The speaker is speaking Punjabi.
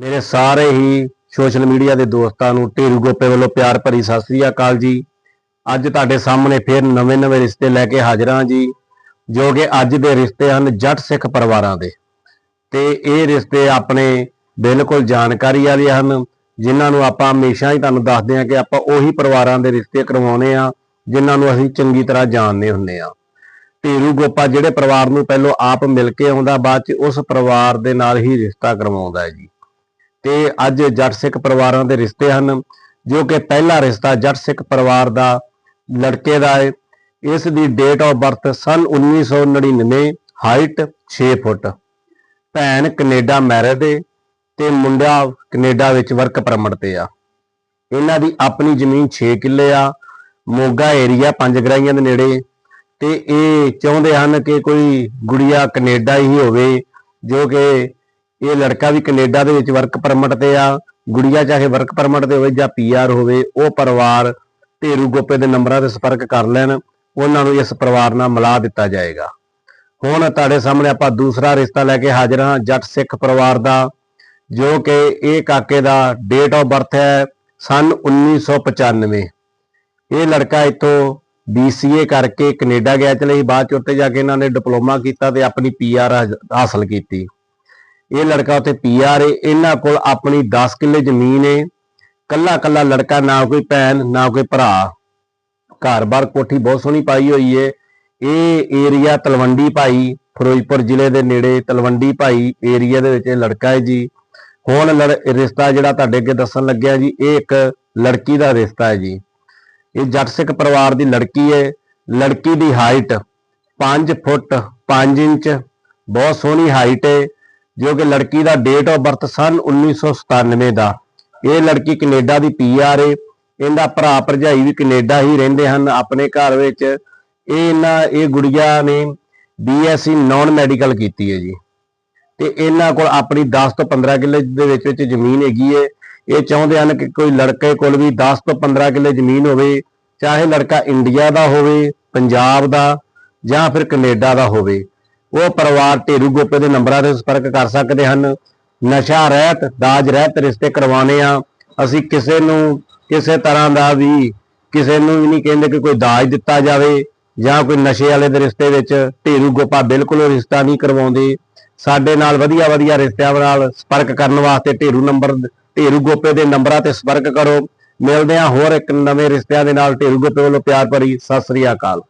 ਮੇਰੇ ਸਾਰੇ ਹੀ ਸੋਸ਼ਲ ਮੀਡੀਆ ਦੇ ਦੋਸਤਾਂ ਨੂੰ ਢੇਰੂ ਗੋਪੇ ਵੱਲੋਂ ਪਿਆਰ ਭਰੀ ਸਤਿ ਸ੍ਰੀ ਅਕਾਲ ਜੀ। ਅੱਜ ਤੁਹਾਡੇ ਸਾਹਮਣੇ ਫਿਰ ਨਵੇਂ-ਨਵੇਂ ਰਿਸ਼ਤੇ ਲੈ ਕੇ ਹਾਜ਼ਰ ਹਾਂ ਜੀ, ਜੋ ਕਿ ਅੱਜ ਦੇ ਰਿਸ਼ਤੇ ਹਨ ਜੱਟ ਸਿੱਖ ਪਰਿਵਾਰਾਂ ਦੇ। ਤੇ ਇਹ ਰਿਸ਼ਤੇ ਆਪਣੇ ਬਿਲਕੁਲ ਜਾਣਕਾਰੀ ਵਾਲੇ ਹਨ, ਜਿਨ੍ਹਾਂ ਨੂੰ ਆਪਾਂ ਹਮੇਸ਼ਾ ਹੀ ਤੁਹਾਨੂੰ ਦੱਸਦੇ ਹਾਂ ਕਿ ਆਪਾਂ ਉਹੀ ਪਰਿਵਾਰਾਂ ਦੇ ਰਿਸ਼ਤੇ ਕਰਵਾਉਨੇ ਆ ਜਿਨ੍ਹਾਂ ਨੂੰ ਅਸੀਂ ਚੰਗੀ ਤਰ੍ਹਾਂ ਜਾਣਦੇ ਹੁੰਦੇ ਆ ਢੇਰੂ ਗੋਪਾ ਜਿਹੜੇ ਪਰਿਵਾਰ ਨੂੰ ਪਹਿਲਾਂ ਆਪ ਮਿਲ ਕੇ ਆਉਂਦਾ, ਬਾਅਦ ਚ ਉਸ ਪਰਿਵਾਰ ਦੇ ਨਾਲ ਹੀ ਰਿਸ਼ਤਾ ਕਰਵਾਉਂਦਾ ਹੈ ਜੀ। ਤੇ ਅੱਜ ਜੱਟ ਸਿੱਖ ਪਰਿਵਾਰਾਂ ਦੇ ਰਿਸ਼ਤੇ ਹਨ, ਜੋ ਕਿ ਪਹਿਲਾ ਰਿਸ਼ਤਾ ਜੱਟ ਸਿੱਖ ਪਰਿਵਾਰ ਦਾ ਲੜਕੇ ਦਾ ਹੈ। ਇਸ ਦੀ ਡੇਟ ਆਫ ਬਰਥ ਸਨ 1999 ਹਾਈਟ 6 ਫੁੱਟ। ਭੈਣ ਕੈਨੇਡਾ ਮੈਰਿਡ ਹੈ ਤੇ ਮੁੰਡਾ ਕੈਨੇਡਾ ਵਿੱਚ ਵਰਕ ਪਰਮਿਟ ਤੇ ਆ। ਇਹਨਾਂ ਦੀ ਆਪਣੀ ਜ਼ਮੀਨ 6 ਕਿੱਲੇ ਆ, ਮੋਗਾ ਏਰੀਆ ਪੰਜ ਗਰਾਈਆਂ ਦੇ ਨੇੜੇ। ਤੇ ਇਹ ਚਾਹੁੰਦੇ ਹਨ ਕਿ ਕੋਈ ਗੁੜੀਆ ਕੈਨੇਡਾ ਹੀ ਹੋਵੇ, ਜੋ ਕਿ ਇਹ ਲੜਕਾ ਵੀ ਕੈਨੇਡਾ ਦੇ ਵਿੱਚ ਵਰਕ ਪਰਮਿਟ ਤੇ ਆ, ਗੁੜੀਆ ਚਾਹੇ ਵਰਕ ਪਰਮਿਟ ਤੇ ਹੋਵੇ ਜਾਂ ਪੀਆਰ ਹੋਵੇ, ਉਹ ਪਰਿਵਾਰ ਢੇਰੂ ਗੋਪੇ ਦੇ ਨੰਬਰਾਂ ਤੇ ਸੰਪਰਕ ਕਰ ਲੈਣ, ਉਹਨਾਂ ਨੂੰ ਇਸ ਪਰਿਵਾਰ ਨਾਲ ਮਿਲਾ ਦਿੱਤਾ ਜਾਏਗਾ। ਹੁਣ ਤੁਹਾਡੇ ਸਾਹਮਣੇ ਆਪਾਂ ਦੂਸਰਾ ਰਿਸ਼ਤਾ ਲੈ ਕੇ ਹਾਜ਼ਰ ਹਾਂ, ਜੱਟ ਸਿੱਖ ਪਰਿਵਾਰ ਦਾ, ਜੋ ਕਿ ਇਹ ਕਾਕੇ ਦਾ ਡੇਟ ਆਫ ਬਰਥ ਹੈ, ਸਨ 1995 ਇਹ ਲੜਕਾ ਇੱਥੋਂ BCA ਕਰਕੇ ਕੈਨੇਡਾ ਗਿਆ ਚਲੇ ਬਾਅਦ ਚ ਉੱਤੇ ਜਾ ਕੇ ਇਹਨਾਂ ਨੇ ਡਿਪਲੋਮਾ ਕੀਤਾ ਤੇ ਆਪਣੀ PR ਹਾਸਲ ਕੀਤੀ। ਇਹ ਲੜਕਾ ਉੱਥੇ PR ਏ ਇਹਨਾਂ ਕੋਲ ਆਪਣੀ 10 ਕਿੱਲੇ ਜ਼ਮੀਨ ਏ। ਕੱਲਾ ਕੱਲਾ ਲੜਕਾ, ਨਾ ਕੋਈ ਭੈਣ, ਨਾ ਕੋਈ ਭਰਾ। ਘਰ-ਬਾਰ ਕੋਠੀ ਬਹੁਤ ਸੋਹਣੀ ਪਾਈ ਹੋਈ ਏ। ਇਹ ਏਰੀਆ ਤਲਵੰਡੀ ਭਾਈ, ਫਿਰੋਜ਼ਪੁਰ ਜ਼ਿਲ੍ਹੇ ਦੇ ਨੇੜੇ ਤਲਵੰਡੀ ਭਾਈ ਏਰੀਆ ਦੇ ਵਿੱਚ ਇਹ ਲੜਕਾ ਹੈ ਜੀ। ਹੁਣ ਲੜ- ਰਿਸ਼ਤਾ ਜਿਹੜਾ ਤੁਹਾਡੇ ਅੱਗੇ ਦੱਸਣ ਲੱਗਿਆ ਜੀ, ਇਹ ਇੱਕ ਲੜਕੀ ਦਾ ਰਿਸ਼ਤਾ ਹੈ ਜੀ। ਇਹ ਜੱਟ ਸਿੱਖ ਪਰਿਵਾਰ ਦੀ ਲੜਕੀ ਹੈ ਲੜਕੀ ਦੀ ਹਾਈਟ 5 ਫੁੱਟ 5 ਇੰਚ, ਬਹੁਤ ਸੋਹਣੀ ਹਾਈਟ ਹੈ ਜੋ ਕਿ ਲੜਕੀ ਦਾ ਡੇਟ ਆਫ ਬਰਥ ਸਨ 1997 ਦਾ। ਇਹ ਲੜਕੀ ਕੈਨੇਡਾ ਦੀ ਪੀਆਰ ਹੈ ਇਹਦਾ ਭਰਾ ਭਰਜਾਈ ਵੀ ਕੈਨੇਡਾ ਹੀ ਰਹਿੰਦੇ ਹਨ। ਆਪਣੇ ਘਰ ਵਿੱਚ ਇਹ ਇਹਨਾਂ, ਇਹ ਗੁੜੀਆ ਨੇ ਬੀਐਸਸੀ ਨਾਨ ਮੈਡੀਕਲ ਕੀਤੀ ਹੈ ਜੀ। ਤੇ ਇਹਨਾਂ ਕੋਲ ਆਪਣੀ 10 ਤੋਂ 15 ਕਿੱਲੇ ਦੇ ਵਿੱਚ ਵਿੱਚ ਜ਼ਮੀਨ ਹੈਗੀ ਹੈ। ਇਹ ਚਾਹੁੰਦੇ ਹਨ ਕਿ ਕੋਈ ਲੜਕੇ ਕੋਲ ਵੀ 10 ਤੋਂ 15 ਕਿੱਲੇ ਜ਼ਮੀਨ ਹੋਵੇ। ਚਾਹੇ ਲੜਕਾ ਇੰਡੀਆ ਦਾ ਹੋਵੇ, ਪੰਜਾਬ ਦਾ ਜਾਂ ਫਿਰ ਕੈਨੇਡਾ ਦਾ ਹੋਵੇ। ਉਹ ਪਰਿਵਾਰ ਢੇਰੂ ਗੋਪੇ ਦੇ ਨੰਬਰਾਂ ਤੇ ਸੰਪਰਕ ਕਰ ਸਕਦੇ ਹਨ। ਨਸ਼ਾ ਰਹਿਤ, ਦਾਜ ਰਹਿਤ ਰਿਸ਼ਤੇ ਕਰਵਾਉਣੇ ਆ। ਅਸੀਂ ਕਿਸੇ ਨੂੰ ਕਿਸੇ ਤਰ੍ਹਾਂ ਦਾ ਵੀ ਕਿਸੇ ਨੂੰ ਵੀ ਨਹੀਂ ਕਹਿੰਦੇ ਕਿ ਕੋਈ ਦਾਜ ਦਿੱਤਾ ਜਾਵੇ ਜਾਂ ਕੋਈ ਨਸ਼ੇ ਵਾਲੇ ਦੇ ਰਿਸ਼ਤੇ ਵਿੱਚ ਢੇਰੂ ਗੋਪਾ ਬਿਲਕੁਲ ਉਹ ਰਿਸ਼ਤਾ ਨਹੀਂ ਕਰਵਾਉਂਦੇ। ਸਾਡੇ ਨਾਲ ਵਧੀਆ ਵਧੀਆ ਰਿਸ਼ਤਿਆਂ ਨਾਲ ਸੰਪਰਕ ਕਰਨ ਵਾਸਤੇ ਢੇਰੂ ਨੰਬਰ, ਢੇਰੂ ਗੋਪੇ ਦੇ ਨੰਬਰਾਂ ਤੇ ਸੰਪਰਕ ਕਰੋ। ਮਿਲਦੇ ਹਾਂ ਹੋਰ ਇੱਕ ਨਵੇਂ ਰਿਸ਼ਤਿਆਂ ਦੇ ਨਾਲ। ਢੇਰੂ ਗੋਪੇ ਵੱਲੋਂ ਪਿਆਰ ਭਰੀ ਸਤਿ ਸ੍ਰੀ ਅਕਾਲ।